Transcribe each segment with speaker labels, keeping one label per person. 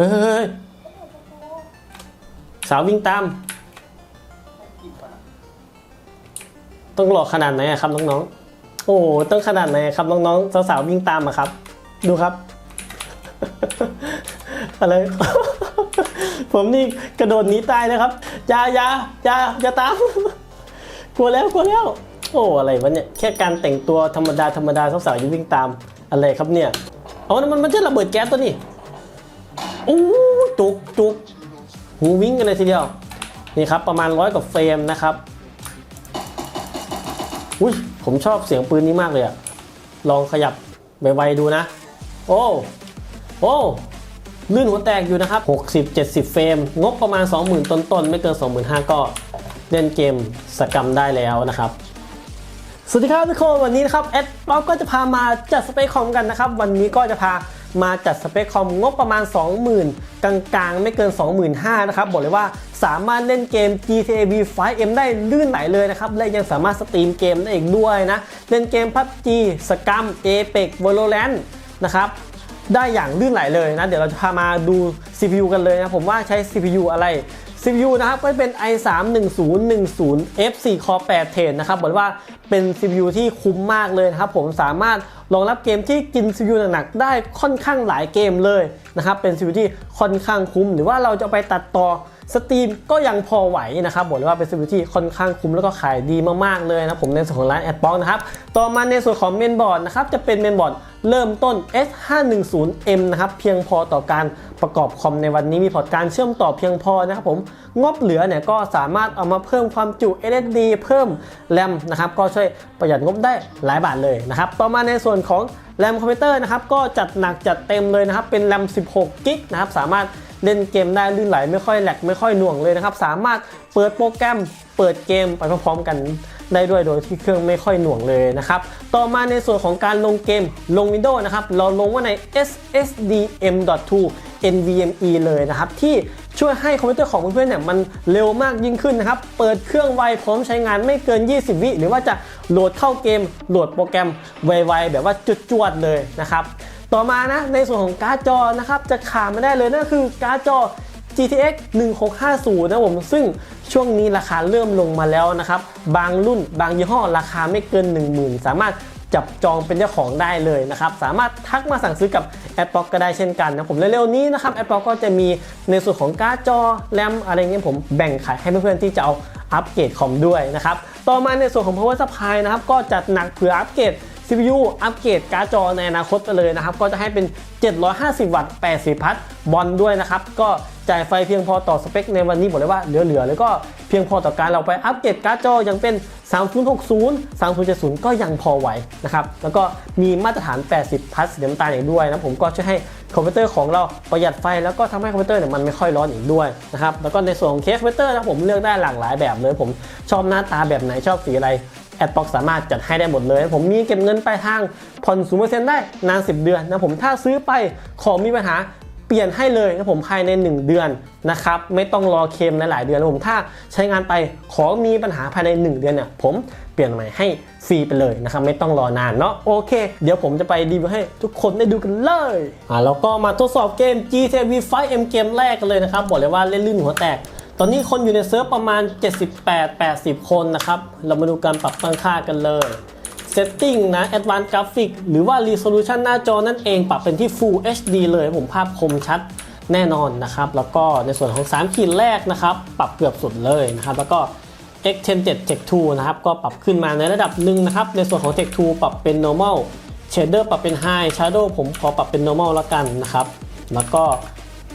Speaker 1: เฮ้ยสาววิ่งตาม ต้องหลอกขนาดไหนครับน้องๆ โอ้โหต้องขนาดไหนครับน้องๆสาวๆวิ่งตามอะครับ ดูครับ อะไร ผมนี่กระโดดหนีตายเลยครับยายายายาตาม กลัวแล้วกลัวแล้ว โอ้อะไรวะเนี่ยแค่การแต่งตัวธรรมดาธรรมดาสาวๆยังวิ่งตามอะไรครับเนี่ยอ๋อนั่นมันมันจะระเบิดแก๊สตัวนี้ โอ้จุกจุกหูวิ่งกันเลยทีเดียว นี่ครับ ประมาณร้อยกว่าเฟรมนะครับ อุ้ยผมชอบเสียงปืนนี้มากเลยอะลองขยับไวๆดูนะ โอ้โอ้ลื่นหัวแตกอยู่นะครับ 60-70 เฟรม งบประมาณ 20,000 ต้นๆ ไม่เกิน 25,000 ก็เล่นเกมสกรรมได้แล้วนะครับ สวัสดีครับทุกคน วันนี้นะครับแอดป๊อปก็จะพามาจัดสเปคคอมกันนะครับ วันนี้ก็จะพา มาจัดสเปคคอมงบประมาณ 20,000 กลางๆ ไม่เกิน 25,000นะครับ บอกเลยว่าสามารถเล่นเกม GTA V 5M ได้ลื่นไหลเลยนะครับ และยังสามารถสตรีมเกมได้อีกด้วยนะ เล่นเกม PUBG สกรรม Apex Valorant นะครับได้อย่างลื่นไหลเลยนะ เดี๋ยวเราจะพามาดู CPU กันเลยนะผมว่าใช้ CPU อะไร CPU นะครับก็เป็น i3 1010 F4 Core 8 Thread นะครับบอกเลยว่าเป็น CPU ที่คุ้มมากเลยนะครับผมสามารถ รองรับเกมที่กิน CPU หนักๆได้ค่อนข้างหลายเกมเลยนะครับเป็น CPU ที่ค่อนข้างคุ้ม หรือว่าเราจะไปตัดต่อ สตรีมก็ยังพอไหวนะครับบอกเลยว่าเป็น CPU ที่ค่อนข้างคุ้มแล้วก็ขายดีมากๆเลยนะผมในส่วนของร้านแอดบ็อกนะครับต่อมาในส่วนของเมนบอร์ดนะครับจะเป็นเมนบอร์ดเริ่มต้น S510M นะครับเพียงพอต่อการประกอบคอมในวันนี้มีพอร์ตการเชื่อมต่อเพียงพอนะครับผมงบเหลือเนี่ยก็สามารถเอามาเพิ่มความจุ SSD เพิ่มแรมนะครับก็ช่วยประหยัดงบได้หลายบาทเลยนะครับต่อมาในส่วนของแรมคอมพิวเตอร์นะครับก็จัดหนักจัดเต็มเลยนะครับเป็นแรม 16 กิกนะครับสามารถ เล่นเกมได้ลื่นไหลไม่ค่อยแหลกไม่ค่อยหน่วงเลยนะครับ สามารถเปิดโปรแกรมเปิดเกมไปพร้อมๆกันได้ด้วยโดยที่เครื่องไม่ค่อยหน่วงเลยนะครับ ต่อมาในส่วนของการลงเกมลง Windows นะครับ เราลงว่าใน SSDM.2 NVMe เลยนะครับ ที่ช่วยให้คอมพิวเตอร์ของเพื่อนๆเนี่ยมันเร็วมากยิ่งขึ้นนะครับ เปิดเครื่องไวพร้อมใช้งานไม่เกิน 20 วิหรือว่าจะโหลดเข้าเกมโหลดโปรแกรมไวๆแบบว่าจุดจวดเลยนะครับ ต่อมานะในส่วนของการ์ดจอนะครับจะขาดไม่ได้เลยนั่นคือการ์ดจอ GTX 1650 นะผมซึ่งช่วงนี้ราคาเริ่มลงมาแล้วนะครับ บางรุ่นบางยี่ห้อราคาไม่เกิน 10,000 สามารถจับจองเป็นเจ้าของได้เลยนะครับ สามารถทักมาสั่งซื้อกับ a d b l o c k ก็ได้เช่นกันนะผมเร็วๆนี้นะครับ a d b l o c k ก็จะมีในส่วนของการ์ดจอแรมอะไรเงี้ยผมแบ่งขายให้เพื่อนๆที่จะเอาอัปเกรดคอมด้วยนะครับ ต่อมาในส่วนของ power supply นะครับก็จัดหนักเผื่ออัปเกรด CPU อัปเกรดการ์ดจอในอนาคตไปเลยนะครับ ก็จะให้เป็น 750 วัตต์ 80 พัทบอลด้วยนะครับ ก็จ่ายไฟเพียงพอต่อสเปคในวันนี้บอกเลยว่าเหลือๆ แล้วก็เพียงพอต่อการเราไปอัปเกรดการ์ดจอยังเป็น 3060 3070 ก็ยังพอไหวนะครับ แล้วก็มีมาตรฐาน 80 พัทสีน้ำตาลอีกด้วยนะผมก็ช่วยให้คอมพิวเตอร์ของเราประหยัดไฟแล้วก็ทำให้คอมพิวเตอร์เนี่ยมันไม่ค่อยร้อนอีกด้วยนะครับ แล้วก็ในส่วนของเคสคอมพิวเตอร์นะผมเลือกได้หลากหลายแบบเลยผมชอบหน้าตาแบบไหนชอบสีอะไร แอดบ็อกสามารถจัดให้ได้หมดเลย ผมมีเก็บเงินปลายทางผ่อนศูนย์เปอร์เซ็นต์ได้นาน 10 เดือนนะผมถ้าซื้อไปของมีปัญหาเปลี่ยนให้เลยนะผมภายใน 1 เดือนนะครับไม่ต้องรอเคลมหลายๆเดือนนะผมถ้าใช้งานไปของมีปัญหาภายใน 1 เดือนเนี่ยผมเปลี่ยนใหม่ให้ฟรีไปเลยนะครับไม่ต้องรอนานเนาะโอเค เดี๋ยวผมจะไปรีวิวให้ทุกคนได้ดูกันเลยอ่าแล้วก็มาทดสอบเกม GTA V 5M เกมแรกกันเลยนะครับบอกเลยว่าเล่นลื่นหัวแตก ตอนนี้คนอยู่ในเซิร์ฟประมาณ 78-80 คนนะครับ เรามาดูการปรับตั้งค่ากันเลย Setting นะ Advanced Graphic หรือว่า Resolution หน้าจอนั่นเองปรับเป็นที่ Full HD เลยผมภาพคมชัดแน่นอนนะครับ แล้วก็ในส่วนของ 3 ขีดแรกนะครับ ปรับเกือบสุดเลยนะครับ แล้วก็ X107 Tech 2นะครับ ก็ปรับขึ้นมาในระดับหนึ่งนะครับ ในส่วนของ Tech 2ปรับเป็น normal shader ปรับเป็น high shadow ผมขอปรับเป็น normal แล้วกันนะครับ แล้วก็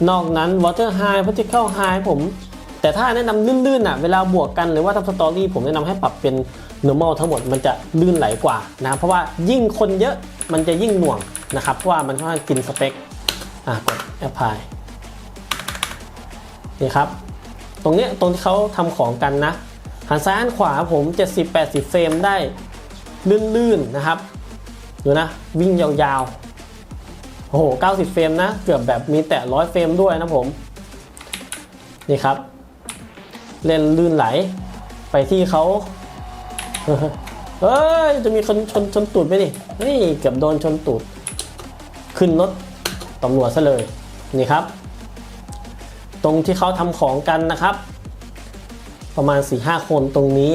Speaker 1: นอกนั้น water high particle high ผม แต่ถ้าแนะนำลื่นๆอะเวลาบวกกันหรือว่าทำสตอรี่ผมแนะนำให้ปรับเป็น normal ทั้งหมดมันจะลื่นไหลกว่านะเพราะว่ายิ่งคนเยอะมันจะยิ่งหน่วงนะครับเพราะว่ามันค่อนข้างกินสเปคอะกด apply นี่ครับ ตรงเนี้ยตรงที่เขาทำของกันนะหันซ้ายหันขวาผม 70-80 เฟรมได้ลื่นๆนะครับดูนะวิ่งยาวๆโอ้โห 90 เฟรมนะ เกือบแบบมีแต่ 100 เฟรมด้วยนะผม นี่ครับ เล่นลื่นไหล ไปที่เขาเฮ้ยจะมีคนชนชนตูดไหมนี่นี่เกือบโดนชนตูด ขึ้นรถตำรวจซะเลยนี่ครับ ตรงที่เขาทำของกันนะครับ ประมาณ 4-5 คนตรงนี้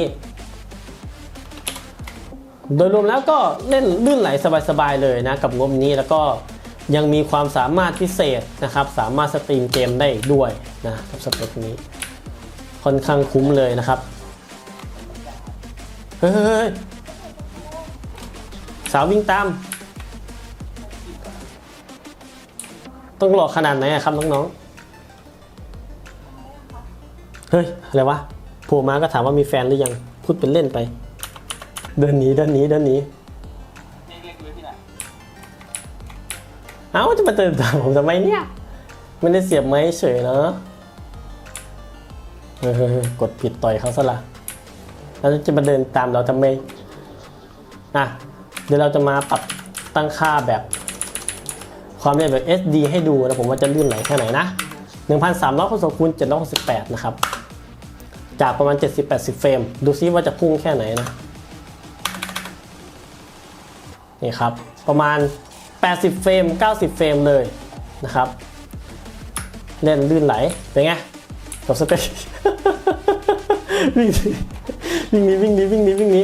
Speaker 1: โดยรวมแล้วก็เล่นลื่นไหลสบายๆเลยนะ กับงบนี้แล้วก็ยังมีความสามารถพิเศษนะครับ สามารถสตรีมเกมได้ด้วยนะกับสเปคนี้ ค่อนข้างคุ้มเลยนะครับ เฮ้ยสาววิ่งตาม ต้องหลอกขนาดไหนครับน้องๆ เฮ้ย อะไรวะโผล่มาก็ถามว่ามีแฟนหรือยัง พูดเป็นเล่นไป เดินหนีเดินหนีเดินหนี
Speaker 2: เรียกเรียกดูที่ไหน
Speaker 1: เอ้าจะมาเตือนตามผมทำไมเนี่ย ไม่ได้เสียบไม้เฉยเนาะ เฮ้ยๆกดผิดต่อยเขาซะละแล้วจะมาเดินตามเราทำไมอะเดี๋ยวเราจะมาปรับตั้งค่าแบบ ความเร็วแบบ SD ให้ดูนะผมว่าจะลื่นไหลแค่ไหนนะ1360คูณ768 นะครับ จากประมาณ 70-80 เฟรม ดูซิว่าจะพุ่งแค่ไหนนะ นี่ครับ ประมาณ 80 เฟรม 90 เฟรมเลยนะครับ เล่นลื่นไหล เป็นไงกับสเปค วิ่งนีวิ่งนีวิ่งนีวิ่งนีวิ่งนี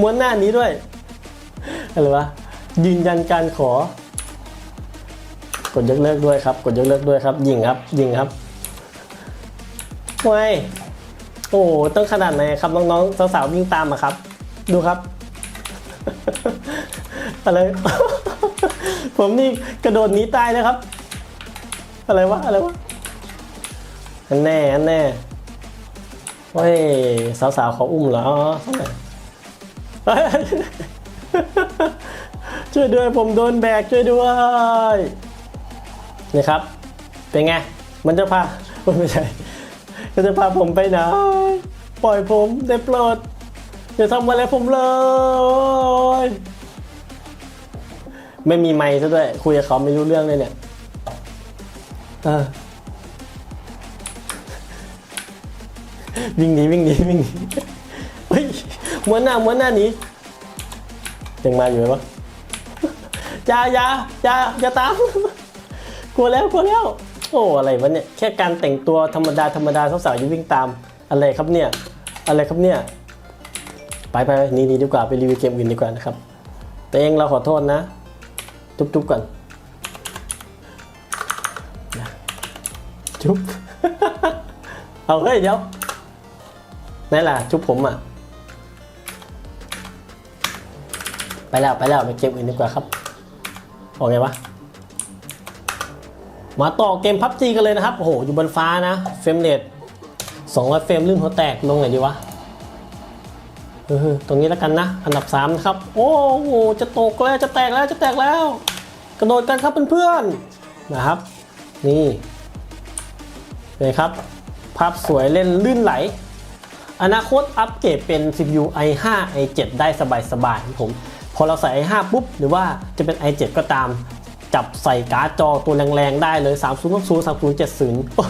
Speaker 1: ม้วนหน้านี้ด้วยอะไรวะยืนยันการขอ กดยกเลิกด้วยครับ กดยกเลิกด้วยครับ ยิงครับยิงครับไว้ยโอ้ต้องขนาดไหนครับน้องๆสาวๆวิ่งตามอะครับ ดูครับอะไรผมนี่กระโดดหนีตายเลยครับ อะไรวะอะไรวะอันแน่อันแน่ เฮ้ยสาวๆขออุ้มเหรอช่วยด้วยผมโดนแบกช่วยด้วยนี่ครับ เป็นไง มันจะพาไม่ใช่มันจะพาผมไปไหนปล่อยผมได้โปรดอย่าทำอะไรผมเลย ไม่มีไมค์ซะด้วยคุยกับเขาไม่รู้เรื่องเลยเนี่ย เออ วิ่งหนีวิ่งหนีวิ่งหนีเฮ้ยม้วนหน้าม้วนหน้าหนียังมาอยู่ไหมวะอย่าอย่าอย่าอย่าตามกลัวแล้วกลัวแล้ว โอ้อะไรวะเนี่ยแค่การแต่งตัวธรรมดาธรรมดาสาวๆยู่วิ่งตามอะไรครับเนี่ย อะไรครับเนี่ย ไปไปไปหนี่นี่ดีกว่าไปรีวิวเกมอื่นดีกว่านะครับตัวเองเราขอโทษนะ จุ๊บๆก่อนจุ๊บ เอาเฮ้ยเดี๋ยว นั่นแหละจุ๊บผมอะ ไปแล้วไปแล้วไปเกมอื่นดีกว่าครับโอเควะมาต่อเกมพับจีกันเลยนะครับ โอ้โห อยู่บนฟ้านะ เฟรมเรท200 เฟรมลื่นหัวแตกลงไหนดีวะเออตรงนี้แล้วกันนะ อันดับ3นะครับ โอ้โห จะตกแล้ว จะแตกแล้ว จะแตกแล้ว กระโดดกันครับเพื่อนๆ นะครับ นี่เลยครับ ภาพสวยเล่นลื่นไหล อนาคตอัปเกรดเป็น CPU i5 i7 ได้สบายๆครับผม พอเราใส่ i5 ปุ๊บ หรือว่าจะเป็น i7 ก็ตาม จับใส่การ์ดจอตัวแรงๆ ได้เลย 3060 3070โอ้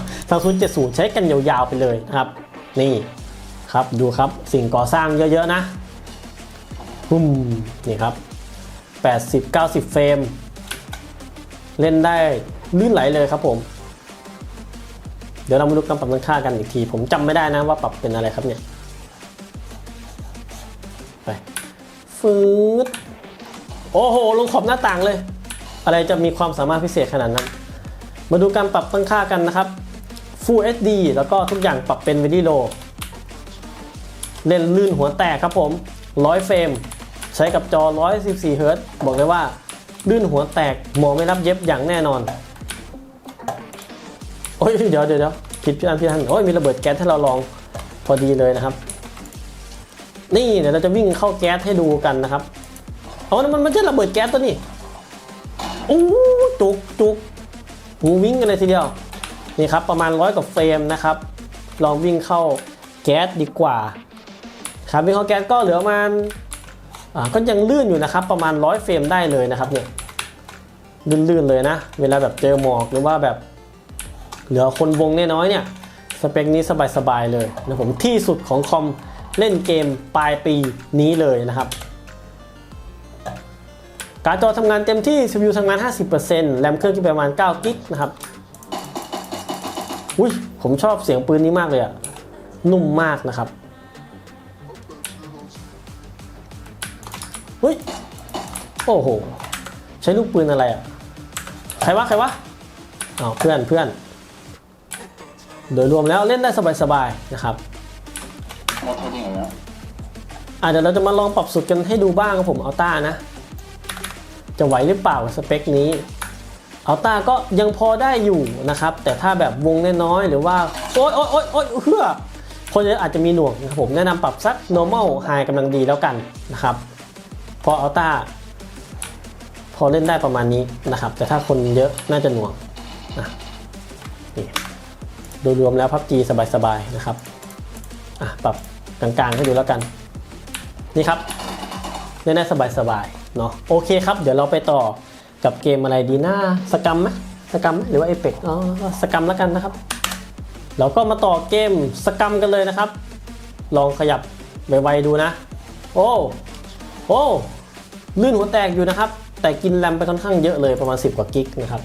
Speaker 1: 3070 ใช้กันยาวๆ ไปเลยนะครับ นี่ครับดูครับสิ่งก่อสร้างเยอะๆ นะหุ่มนี่ครับ 80 90 เฟรม เล่นได้ลื่นไหลเลยครับผม เดี๋ยวเรามาดูการปรับตั้งค่ากันอีกที ผมจำไม่ได้นะว่าปรับเป็นอะไรครับเนี่ยไปฟืดโอ้โห ลงขอบหน้าต่างเลย อะไรจะมีความสามารถพิเศษขนาดนั้น มาดูการปรับตั้งค่ากันนะครับ Full HD แล้วก็ทุกอย่างปรับเป็น Very Low เล่นลื่นหัวแตกครับผม 100 เฟรม ใช้กับจอ 114 เฮิร์ตบอกเลยว่า ลื่นหัวแตกหมอไม่รับเย็บอย่างแน่นอน อ้ยเดี๋ยวเดี๋ยวผิดพี่อันพี่อันโอ้ยมีระเบิดแก๊สให้เราลองพอดีเลยนะครับ นี่เดี๋ยวเราจะวิ่งเข้าแก๊สให้ดูกันนะครับเอามันมันไม่ใช่ระเบิดแก๊สตัวนี้โอ้จุกจุกหูวิ่งกันเลยทีเดียวนี่ครับประมาณร้อยกว่าเฟรมนะครับ ลองวิ่งเข้าแก๊สดีกว่าครับวิ่งเข้าแก๊สก็เหลือประมาณอ่าก็ยังลื่นอยู่นะครับ ประมาณร้อยเฟรมได้เลยนะครับเนี่ยลื่นๆเลยนะ เวลาแบบเจอหมอกหรือว่าแบบ เหลือคนวงน้อยเนี่ย สเปคนี้สบายๆเลยนะผมที่สุดของคอมเล่นเกมปลายปีนี้เลยนะครับการ์ดจอทำงานเต็มที่ CPU ทำงาน 50%แรมเครื่องที่ประมาณ9กิกนะครับ อุ้ยผมชอบเสียงปืนนี้มากเลยอะนุ่มมากนะครับอุ้ย โอ้โห ใช้ลูกปืนอะไรอะใครวะ ใครวะอ้าวเพื่อนเพื่อน โดยรวมแล้วเล่นได้สบายๆนะครับ
Speaker 2: หมดเท่าจริงเหรอ
Speaker 1: อะเดี๋ยวเราจะมาลองปรับสุดกันให้ดูบ้างครับผมอัลต้านะ จะไหวหรือเปล่ากับสเปคนี้อัลต้าก็ยังพอได้อยู่นะครับ แต่ถ้าแบบวงน้อยๆหรือว่า โอ๊ยโอ๊ยโอ๊ยโอ๊ยเฮือคนเยอะอาจจะมีหน่วงนะครับผมแนะนำปรับสัก normal high กำลังดีแล้วกันนะครับเพราะอัลต้าพอเล่นได้ประมาณนี้นะครับ แต่ถ้าคนเยอะน่าจะหน่วงนะนี่ โดยรวมแล้วพับจีสบายๆนะครับอะปรับกลางๆให้ดูแล้วกัน นี่ครับเล่นได้สบายๆเนาะโอเคครับ เดี๋ยวเราไปต่อกับเกมอะไรดีหนะสกรรมไหมสกรรมไหมหรือว่าเอเปกอ๋อสกรรมแล้วกันนะครับเราก็มาต่อเกมสกรรมกันเลยนะครับ ลองขยับไวๆดูนะ โอ้โอ้ลื่นหัวแตกอยู่นะครับ แต่กินแรมไปค่อนข้างเยอะเลยประมาณ 10 กว่ากิกนะครับ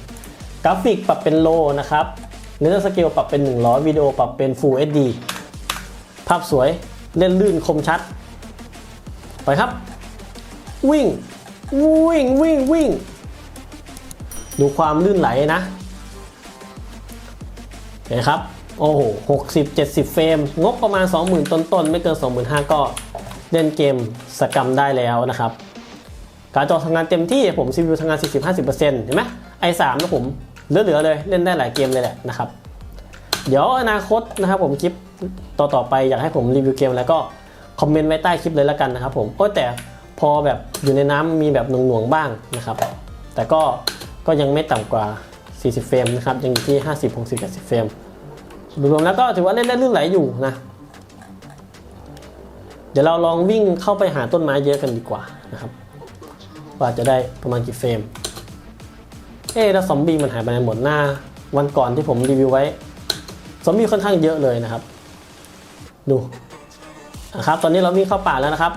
Speaker 1: กราฟิกปรับเป็นโลนะครับ เนื้อสเกลปรับเป็น 100 วิดีโอปรับเป็น Full HD ภาพสวยเล่นลื่นคมชัด ไปครับ วิ่ง วิ่ง วิ่ง วิ่ง ดูความลื่นไหลนะ เห็นครับ โอ้โห60 70 เฟรม งบประมาณ 20,000 ต้นๆ ไม่เกิน 25,000 ก็เล่นเกมสกรรมได้แล้วนะครับ การจอทำงานเต็มที่ผม CPU ทำงาน 40-50%เห็นไหม i3 นะผม เหลือๆเลยเล่นได้หลายเกมเลยแหละนะครับ เดี๋ยวอนาคตนะครับผมคลิปต่อๆไปอยากให้ผมรีวิวเกมแล้วก็คอมเมนต์ไว้ใต้คลิปเลยแล้วกันนะครับผมโอ้แต่พอแบบอยู่ในน้ำมีแบบหน่วงๆบ้างนะครับ แต่ก็ก็ยังไม่ต่ำกว่า 40 เฟรมนะครับ ยังอยู่ที่ 50 60 80เฟรมรวมๆแล้วก็ถือว่าเล่นได้ลื่นไหลอยู่นะ เดี๋ยวเราลองวิ่งเข้าไปหาต้นไม้เยอะกันดีกว่านะครับ ว่าจะได้ประมาณกี่เฟรม เอ๊แล้วซอมบี้มันหายไปไหนหมดหน้า วันก่อนที่ผมรีวิวไว้ ซอมบี้ค่อนข้างเยอะเลยนะครับ ดูนะครับ ตอนนี้เราวิ่งเข้าป่าแล้วนะครับ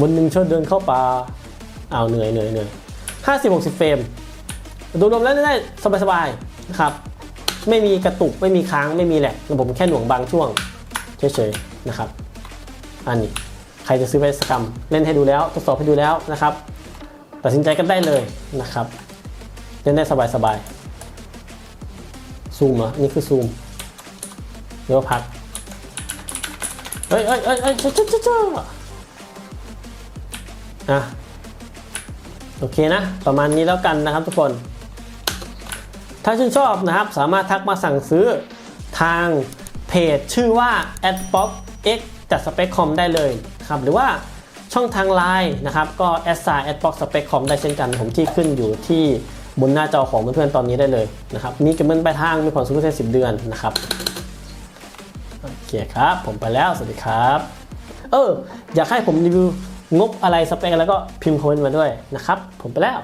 Speaker 1: วันหนึ่งชอบเดินเข้าป่าอ้าวเหนื่อยเหนื่อยเหนื่อยห้าสิบหกสิบเฟรมดูรวมแล้วได้สบายสบายๆนะครับ ไม่มีกระตุกไม่มีค้างไม่มีแหละผมแค่หน่วงบางช่วงเฉยๆนะครับ อันนี้ใครจะซื้อไปสกรรมเล่นให้ดูแล้วทดสอบให้ดูแล้วนะครับ ตัดสินใจกันได้เลยนะครับ เล่นได้สบายๆ ซูมเหรอนี่คือซูมเดี๋ยวพัก เฮ้ยเฮ้ยเฮ้ยเฮ้ยจ้าเจ้าเจ้าอะโอเคนะ ประมาณนี้แล้วกันนะครับทุกคน ถ้าชื่นชอบนะครับ สามารถทักมาสั่งซื้อทางเพจชื่อว่า a d p o p x จัดสเปคคอมได้เลยครับ หรือว่าช่องทางไลน์นะครับ ก็ a d s i a d p o p spec com ได้เช่นกัน ผมที่ขึ้นอยู่ที่ บนหน้าจอของเพื่อนๆตอนนี้ได้เลยนะครับมีกำเนินปลายทางมีผ่อนสูงสุดสิบเดือนนะครับโอเคครับ ผมไปแล้วสวัสดีครับ เอออยากให้ผมรีวิวงบอะไรสเปคแล้วก็พิมพ์คอมเมนต์มาด้วยนะครับ ผมไปแล้ว